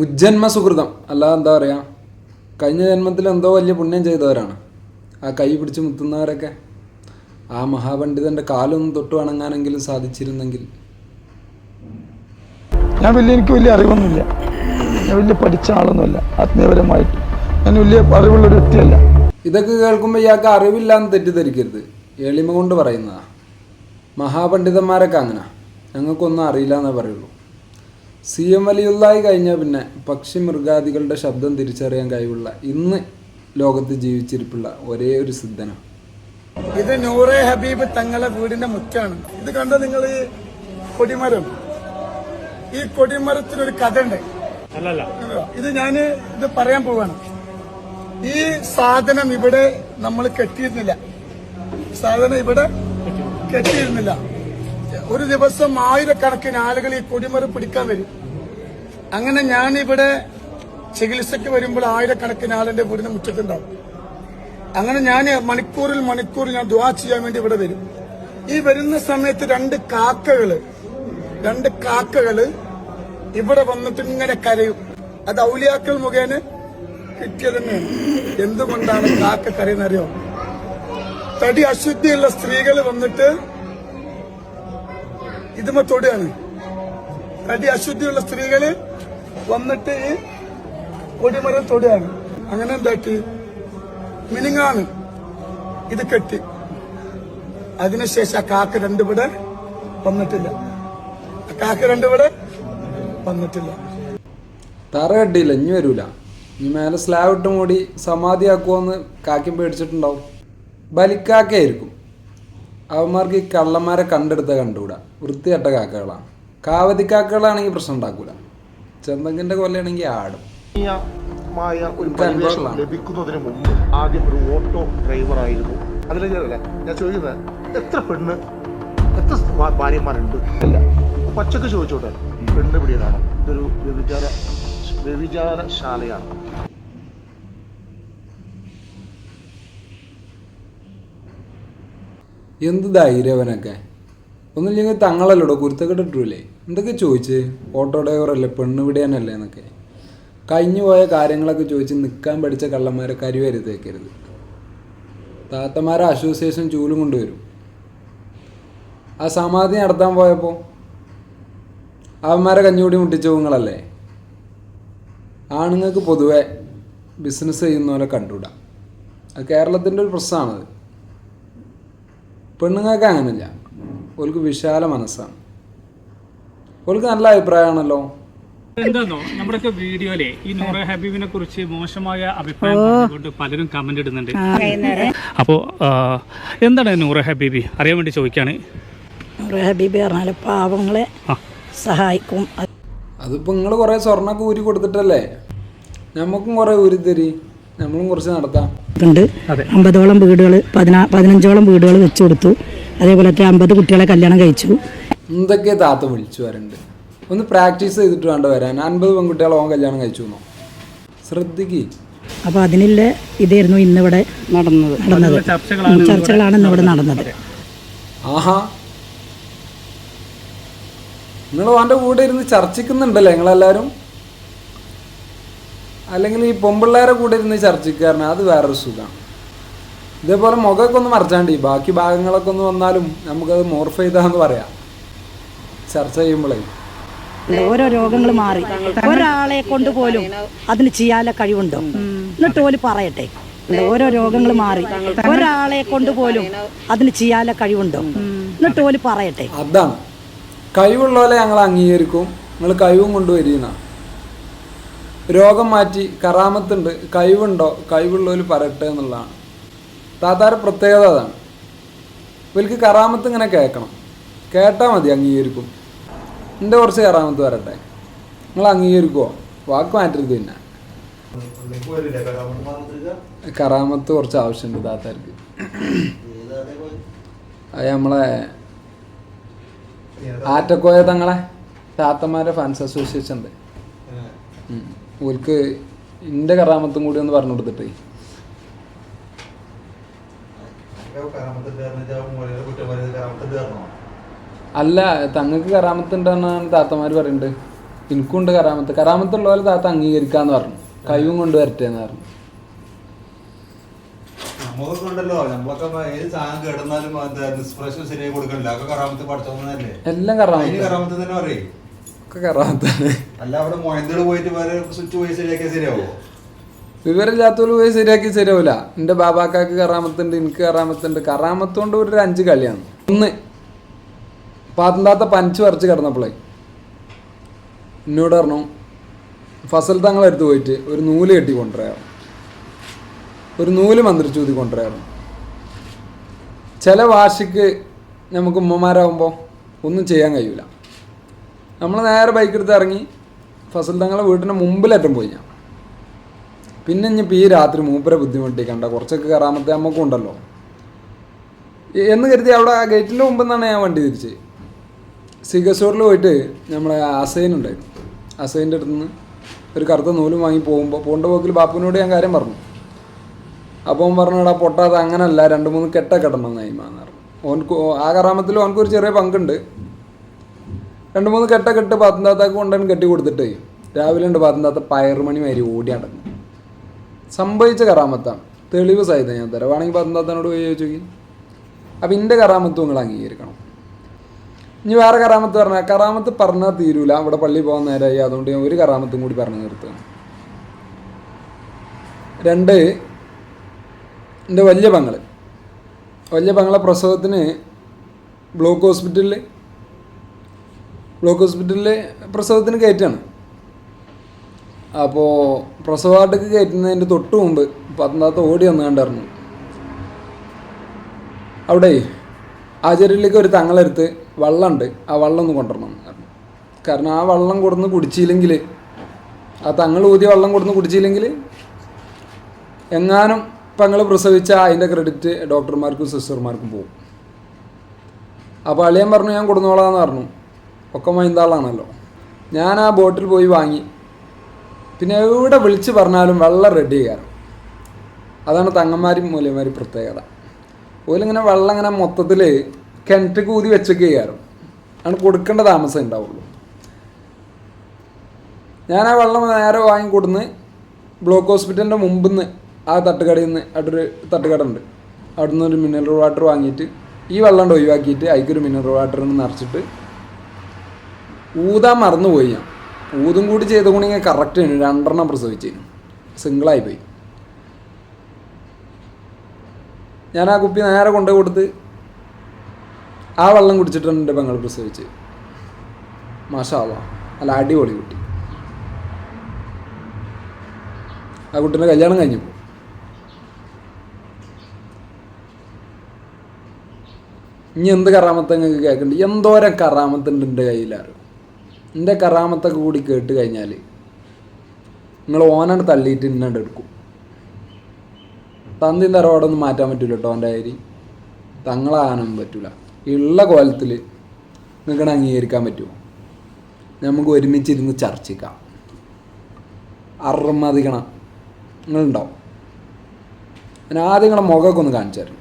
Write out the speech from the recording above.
മുജ്ജന്മ സുഹൃതം. അല്ലാതെ എന്താ പറയാ? കഴിഞ്ഞ ജന്മത്തിൽ എന്തോ വലിയ പുണ്യം ചെയ്തവരാണ്. ആ കൈ പിടിച്ച് മുത്തുന്നവരൊക്കെ. ആ മഹാപണ്ഡിതന്റെ കാലൊന്നും തൊട്ട് വണങ്ങാനെങ്കിലും സാധിച്ചിരുന്നെങ്കിൽ. ഞാൻ വലിയ എനിക്ക് വലിയ അറിവൊന്നുമില്ല. ഞാൻ വലിയ പഠിച്ച ആളൊന്നുമല്ല. ആത്മീയപരമായിട്ട്. ഞാൻ വലിയ അറിവുള്ള ഒരു വ്യക്തിയല്ല. ഇതൊക്കെ കേൾക്കുമ്പോൾ ഇയാൾക്ക് അറിവില്ലാന്ന് തെറ്റിദ്ധരിക്കരുത്. എളിമ കൊണ്ട് പറയുന്നതാ. മഹാപണ്ഡിതന്മാരൊക്കെ അങ്ങനെ. ഞങ്ങൾക്കൊന്നും അറിയില്ല എന്നേ പറയുള്ളൂ. സി എം വലിയുള്ളായി കഴിഞ്ഞാൽ പിന്നെ പക്ഷി മൃഗാദികളുടെ ശബ്ദം തിരിച്ചറിയാൻ കഴിവുള്ള ഇന്ന് ലോകത്ത് ജീവിച്ചിരിപ്പുള്ള ഒരേ ഒരു സിദ്ധനാണ് ഇത് നൂറെ ഹബീബ് തങ്ങളെ വീടിന്റെ മുറ്റാണ് ഇത് കണ്ട നിങ്ങൾ കൊടിമരം. ഈ കൊടിമരത്തിനൊരു കഥ ഉണ്ട് ഇത് ഞാൻ ഇത് പറയാൻ പോവാണ്. ഈ സാധനം ഇവിടെ നമ്മൾ കെട്ടിയിരുന്നില്ല. സാധനം ഇവിടെ കെട്ടിയിരുന്നില്ല. ഒരു ദിവസം ആയിരക്കണക്കിന് ആളുകൾ ഈ കൊടിമറി പിടിക്കാൻ വരും. അങ്ങനെ ഞാൻ ഇവിടെ ചികിത്സയ്ക്ക് വരുമ്പോൾ ആയിരക്കണക്കിന് ആളിന്റെ വീടിന് മുറ്റത്തുണ്ടാവും. അങ്ങനെ ഞാൻ മണിക്കൂറിൽ മണിക്കൂർ ഞാൻ ദ്വാ ചെയ്യാൻ വേണ്ടി ഇവിടെ വരും. ഈ വരുന്ന സമയത്ത് രണ്ട് കാക്കകൾ രണ്ട് കാക്കകൾ ഇവിടെ വന്നിട്ട് ഇങ്ങനെ കരയും. അത് ഔലിയാക്കൾ മുഖേന കിട്ടിയത് എന്തുകൊണ്ടാണ് കാക്ക കരയുന്നറിയോ തടി അശുദ്ധിയുള്ള സ്ത്രീകൾ വന്നിട്ട് ഇതുമ തടി അശുദ്ധിയുള്ള സ്ത്രീകൾ വന്നിട്ട് ഈ കൊടിമരം അങ്ങനെ എന്താക്കി മിനിങ്ങാണ്. ഇത് കെട്ടി. അതിനുശേഷം ആ കാക്ക രണ്ടിവിടെ വന്നിട്ടില്ല. കാക്ക രണ്ടിവിടെ വന്നിട്ടില്ല. തറ കെട്ടിയില്ല ഇനി വരൂല. ഇനി മേലെ സ്ലാബ് ഇട്ട് മൂടി സമാധിയാക്കുമെന്ന് കാക്കി പേടിച്ചിട്ടുണ്ടാവും. ബലിക്കാക്കയായിരിക്കും. അവന്മാർക്ക് ഈ കള്ളന്മാരെ കണ്ടെടുത്ത കണ്ടുകൂടാ? വൃത്തികെട്ട കാക്കകളാണ്. കാവതിക്കാക്കകളാണെങ്കിൽ പ്രശ്നം ഉണ്ടാക്കൂല. ചെന്തങ്കിന്റെ കൊല്ലയാണെങ്കിൽ ആടും. മായ ഒരു പരിവേഷം ലഭിക്കുന്നതിന് മുമ്പ് ആദ്യം ഒരു ഓട്ടോ ഡ്രൈവർ ആയിരുന്നു. അതിലെ ഞാൻ ചോദിക്കുന്നത് എത്ര പെണ്ണ് എത്ര ഭാര്യമാരുണ്ട്? അല്ല പച്ചക്ക് ചോദിച്ചോട്ടെ. പെണ്ണ് പിടിയതാണ്. ഇതൊരു വ്യഭിചാര വ്യഭിചാരശാലയാണ്. എന്ത് ധൈര്യവനൊക്കെ ഒന്നുമില്ലെങ്കിൽ തങ്ങളല്ലോടോ? കുരുത്തൊക്കെ ഇട്ടൂലേ? എന്തൊക്കെ ചോദിച്ച്? ഓട്ടോ ഡ്രൈവറല്ലേ പെണ്ണ് വിടിയാനല്ലേ എന്നൊക്കെ. കഴിഞ്ഞു പോയ കാര്യങ്ങളൊക്കെ ചോദിച്ച് നിൽക്കാൻ പഠിച്ച കള്ളന്മാരെ കരിവരുതേക്കരുത് താത്തമാരെ അസോസിയേഷൻ ചൂലും കൊണ്ടുവരും. ആ സമാധി നടത്താൻ പോയപ്പോൾ അവന്മാരെ കഞ്ഞുകൂടി മുട്ടിച്ച നിങ്ങളല്ലേ ആണുങ്ങൾക്ക് പൊതുവെ ബിസിനസ് ചെയ്യുന്നവരെ കണ്ടുവിടാം അത് കേരളത്തിന്റെ ഒരു പ്രശ്നമാണത്. പെണ്ണുങ്ങൾക്ക് അങ്ങനെയില്ല. ഓൾക്ക് വിശാല മനസ്സാണ്. ഓൾക്ക് നല്ല അഭിപ്രായമാണല്ലോ. എന്താണോ നമ്മുടെയൊക്കെ വീഡിയോയിലെ ഈ നൂറ ഹബീബിനെ കുറിച്ച് മോശമായ അഭിപ്രായം പലരും കമന്റ് ഇടുന്നുണ്ട്. അപ്പോ ആ, എന്താണ് നൂറ ഹബീബി? അറിയാൻ വേണ്ടി ചോദിക്കാണ്. നൂറ ഹബീബി പറഞ്ഞാൽ പാവങ്ങളെ. സഹായിക്കും. അതിപ്പോൾ നിങ്ങൾ കുറേ സ്വർണമൊക്കെ ഊരി കൊടുത്തിട്ടല്ലേ? നമുക്കും കുറേ ഊരി തരി നമ്മളും കുറച്ച് നടത്താം. ഉണ്ട് അതെ. അമ്പതോളം വീടുകൾ പതിനാ പതിനഞ്ചോളം വീടുകൾ വെച്ചു കൊടുത്തു. അതേപോലത്തെ അമ്പത് കുട്ടികളെ കല്യാണം കഴിച്ചു. എന്തൊക്കെ താത്ത വിളിച്ചു വരണ്ട്? ഒന്ന് പ്രാക്ടീസ് ചെയ്തിട്ട് വേണ്ട വരാൻ. അൻപത് പെൺകുട്ടികളെ ഓൻ കല്യാണം കഴിച്ചു ശ്രദ്ധിക്ക്. അപ്പോൾ അതിനുള്ള ഇതായിരുന്നു ഇന്നിവിടെ നടന്നത്. നടന്നത്. ചർച്ചകളാണ് ചർച്ചകളാണ് ഇന്നിവിടെ നടന്നത്. ആഹാ. നിങ്ങൾ അവന്റെ കൂടെ ഇരുന്ന് ചർച്ചിക്കുന്നുണ്ടല്ലേ നിങ്ങളെല്ലാവരും അല്ലെങ്കിൽ ഈ പൊമ്പിള്ളേരെ കൂടെ ഇരുന്ന് ചർച്ചക്കാരനെ അത് വേറൊരു സുഖമാണ് ഇതേപോലെ മുഖമൊക്കെ ഒന്ന് മറച്ചാണ്ടി. ബാക്കി ഭാഗങ്ങളൊക്കെ ഒന്ന് വന്നാലും നമുക്കത് മോർഫ് ചെയ്താന്ന് പറയാം. ചർച്ച ചെയ്യുമ്പോഴേ ഓരോ രോഗങ്ങൾ മാറി. ഒരാളെ കൊണ്ട് പോലും അതിന് ചെയ്യാനുള്ള കഴിവുണ്ടോ? എന്നിട്ട് ഓൽ പറയട്ടെ. ഓരോ രോഗങ്ങൾ മാറി. ഒരാളെ കൊണ്ട് പോലും അതിന് ചെയ്യാനുള്ള കഴിവുണ്ടോ? എന്നിട്ട് ഓൽ പറയട്ടെ. അതാണ്. കഴിവുള്ളവരെ ഞങ്ങൾ അംഗീകരിക്കും. നിങ്ങൾ കഴിവും കൊണ്ടുവരികയെന്ന രോഗം മാറ്റി കറാമത്തുണ്ട് കഴിവുണ്ടോ കഴിവുള്ളവർ പറയട്ടെ എന്നുള്ളതാണ്. താത്താരെ പ്രത്യേകത അതാണ്. ഇവർക്ക് കറാമത്ത് ഇങ്ങനെ കേൾക്കണം. കേട്ടാൽ മതി അംഗീകരിക്കും. എന്റെ കുറച്ച് കറാമത്ത് വരട്ടെ. നിങ്ങൾ അംഗീകരിക്കുമോ വാക്ക് മാറ്റരുത് പിന്നെ. കറാമത്ത് കുറച്ച് ആവശ്യമുണ്ട് താത്താർക്ക്. അത് നമ്മളെ ആറ്റക്കോയ തങ്ങളെ താത്തമാരെ ഫാൻസ് അസോസിയേഷൻ ഉണ്ട്. ഓൽക്ക് ഇന്റെ കറാമത്തും കൂടി ഒന്ന് പറഞ്ഞു കൊടുത്തിട്ടേ. അല്ല തങ്ങൾക്ക് കറാമത്തുണ്ടെന്നാണ് താത്തമാർ പറയുന്നുണ്ട് എനിക്കുണ്ട് കറാമത്ത്. കറാമത്തുള്ള പോലെ താത്ത അംഗീകരിക്കാന്ന് പറഞ്ഞു. കഴിവും കൊണ്ട് വരട്ടെ എന്ന് പറഞ്ഞു. നമുക്കൊക്കെ ഉണ്ടല്ലോ നമ്മളൊക്കെ ഏത് സാധനം കേടുന്നാലും നിസ്പ്രശ്നം ശരിയായി കൊടുക്കണില്ല. അതൊക്കെ കറാമത്ത് പഠിച്ചോന്നല്ലേ എല്ലാം കറാമത്ത്. കറാമത്ത് തന്നെ പറയേ. ഒക്കെ അല്ല അവിടെ പോയിട്ട് വേറെ സ്വിച്ച് പോയി ശരിയാക്കിയാൽ ശരിയാവോ? വിവരമില്ലാത്തവര് പോയി ശരിയാക്കി ശരിയാവില്ല എന്റെ ബാബാക്കാക്ക് കറാമത്തുണ്ട് എനിക്ക് കറാമത്തുണ്ട് കറാമത്ത് കൊണ്ട് ഒരു അഞ്ച് കളിയാണ്. ഒന്ന് പാത്തന്താത്ത പനിച്ച് പറിച്ച് കിടന്നപ്പോളേ. എന്നോട് പറഞ്ഞു ഫസൽ തങ്ങളെടുത്ത് പോയിട്ട് ഒരു നൂൽ കെട്ടി കൊണ്ടുവരാം ഒരു നൂൽ മന്ത്രിച്ചു ഊതി കൊണ്ടുവരാറ് ചില വാശിക്ക് നമുക്ക് ഉമ്മമാരാകുമ്പോൾ ഒന്നും ചെയ്യാൻ കഴിയൂല. നമ്മൾ നേരെ ബൈക്ക് എടുത്ത് ഇറങ്ങി ഫസൽ തങ്ങളെ വീട്ടിന്റെ മുമ്പിലേറ്റം പോയി ഞാൻ. പിന്നെ ഇനിയിപ്പോൾ ഈ രാത്രി മൂപ്പരെ ബുദ്ധിമുട്ടി കണ്ട? കുറച്ചൊക്കെ കയറാമത്തെ നമുക്കും ഉണ്ടല്ലോ. എന്ന് കരുതി അവിടെ ഗേറ്റിന്റെ മുമ്പ് നിന്നാണ് ഞാൻ വണ്ടി തിരിച്ച്. സിഗസൂറിൽ പോയിട്ട് നമ്മളെ അസൈൻ ഉണ്ടായിരുന്നു. അസൈന്റെ അടുത്ത് നിന്ന് ഒരു കറുത്ത നൂലും വാങ്ങി പോകുമ്പോൾ പോണ്ട പോക്കിൽ ബാപ്പുവിനോട് ഞാൻ കാര്യം പറഞ്ഞു. അപ്പോൾ അവൻ പറഞ്ഞു എടാ പൊട്ടാതെ അങ്ങനല്ല രണ്ട് മൂന്ന് കെട്ടൊക്കെ ഇടണം എന്ന് പറഞ്ഞു. ഓൻക്ക് ആ കറാമത്തിൽ ഓനക്കൊരു ചെറിയ പങ്കുണ്ട്. രണ്ട് മൂന്ന് കെട്ടൊക്കെ ഇട്ട് പാത്തന്താത്താക്ക് കൊണ്ടുവന്ന് കെട്ടി കൊടുത്തിട്ട്. രാവിലെ ഉണ്ട് പാത്തന്താത്ത പയറുമണി മാരി ഓടി നടക്കും സംഭവിച്ച കറാമത്താണ് തെളിവ് സഹിതം ഞാൻ തരാം. വേണമെങ്കിൽ പത്തനംതിട്ടനോട് പോയി ചോദിച്ചു അപ്പം എന്റെ കറാമത്ത് നിങ്ങൾ അംഗീകരിക്കണം. ഇനി വേറെ കറാമത്ത് പറഞ്ഞാൽ കറാമത്ത് പറഞ്ഞാൽ തീരൂല. അവിടെ പള്ളി പോകാൻ നേരമായി അതുകൊണ്ട് ഞാൻ ഒരു കറാമത്തും കൂടി പറഞ്ഞു നിർത്തുകയാണ് രണ്ട് എന്റെ വലിയ പങ്ങൾ വലിയ പങ്ങളെ പ്രസവത്തിന് ബ്ലോക്ക് ഹോസ്പിറ്റലിൽ ബ്ലോക്ക് ഹോസ്പിറ്റലിലെ പ്രസവത്തിന് കയറ്റാണ്. അപ്പോൾ പ്രസവാർഡക്ക് കയറ്റുന്നതിന്റെ തൊട്ട് മുമ്പ് പത്തനാത്ത ഓടി വന്ന് കണ്ടായിരുന്നു അവിടെ ആചാര്യയിലേക്ക് ഒരു തങ്ങളെടുത്ത് വെള്ളമുണ്ട് ആ വെള്ളം ഒന്ന് കൊണ്ടുവരണം കാരണം ആ വെള്ളം കൊടുന്ന് കുടിച്ചില്ലെങ്കിൽ ആ തങ്ങൾ ഊതിയ വെള്ളം കൊടുന്ന് കുടിച്ചില്ലെങ്കിൽ എങ്ങാനും പങ്ങൾ പ്രസവിച്ച അതിന്റെ ക്രെഡിറ്റ് ഡോക്ടർമാർക്കും സിസ്റ്റർമാർക്കും പോകും. അപ്പോൾ അളിയൻ പറഞ്ഞു ഞാൻ കൊടുന്നോളാന്ന് പറഞ്ഞു. ഒക്കെ മൈന്താളാണല്ലോ. ഞാൻ ആ ബോട്ടിൽ പോയി വാങ്ങി. പിന്നെ എവിടെ വിളിച്ച് പറഞ്ഞാലും വെള്ളം റെഡി ചെയ്യാറ്. അതാണ് തങ്ങന്മാരും മൂല്യന്മാരും പ്രത്യേകത. ഓലിങ്ങനെ വെള്ളം ഇങ്ങനെ മൊത്തത്തിൽ കിണറ്റ് കൂതി വെച്ചൊക്കെ ചെയ്യാറും. ആണ് കൊടുക്കേണ്ട താമസം ഉണ്ടാവുള്ളൂ. ഞാൻ ആ വെള്ളം നേരെ വാങ്ങി കൊടുന്ന് ബ്ലോക്ക് ഹോസ്പിറ്റലിന്റെ മുമ്പിൽ നിന്ന് ആ തട്ടുകടയിൽ നിന്ന് അവിടൊരു തട്ടുകട ഉണ്ട് അവിടെ നിന്ന് ഒരു മിനറൽ വാട്ടർ വാങ്ങിയിട്ട് ഈ വെള്ളം ഒഴിവാക്കിയിട്ട് അതിക്കൊരു മിനറൽ വാട്ടർ നിറച്ചിട്ട് ഊതാൻ മറന്നുപോയി ഞാൻ. ഊതും കൂടി ചെയ്തുകൊണ്ടെങ്കിൽ കറക്റ്റ് ആണ്. രണ്ടെണ്ണം പ്രസവിച്ചു സിംഗിളായി പോയി ഞാൻ ആ കുപ്പി നേരെ കൊണ്ടുപോയി കൊടുത്ത് ആ വെള്ളം കുടിച്ചിട്ടാണ് എന്റെ പെങ്ങൾ പ്രസവിച്ച് മാഷാവാ അല്ല അടിപൊളി കുട്ടി. ആ കുട്ടീന്റെ കല്യാണം കഴിഞ്ഞു. ഇനി എന്ത് കറാമത്തങ്ങൾക്ക് കേൾക്കുന്നുണ്ട് എന്തോരം കറാമത്തുണ്ട് എന്റെ കയ്യിലാറ് എന്റെ കറാമത്തൊക്കെ കൂടി കേട്ട് കഴിഞ്ഞാൽ നിങ്ങൾ ഓനാണ് തള്ളിയിട്ട് ഇന്നണ്ട് എടുക്കും. തന്തി തറവാടൊന്നും മാറ്റാൻ പറ്റില്ല കേട്ടോ എന്റെ അരി തങ്ങളാകാനൊന്നും പറ്റില്ല ഉള്ള കോലത്തിൽ നിങ്ങൾ അംഗീകരിക്കാൻ പറ്റുമോ നമുക്ക് ഒരുമിച്ചിരുന്ന് ചർച്ചിക്കാം. അർമ്മതിക്കണം നിങ്ങളുണ്ടാവും. ഞാൻ ആദ്യം നിങ്ങളുടെ മുഖമൊക്കെ ഒന്ന് കാണിച്ചു തരാം.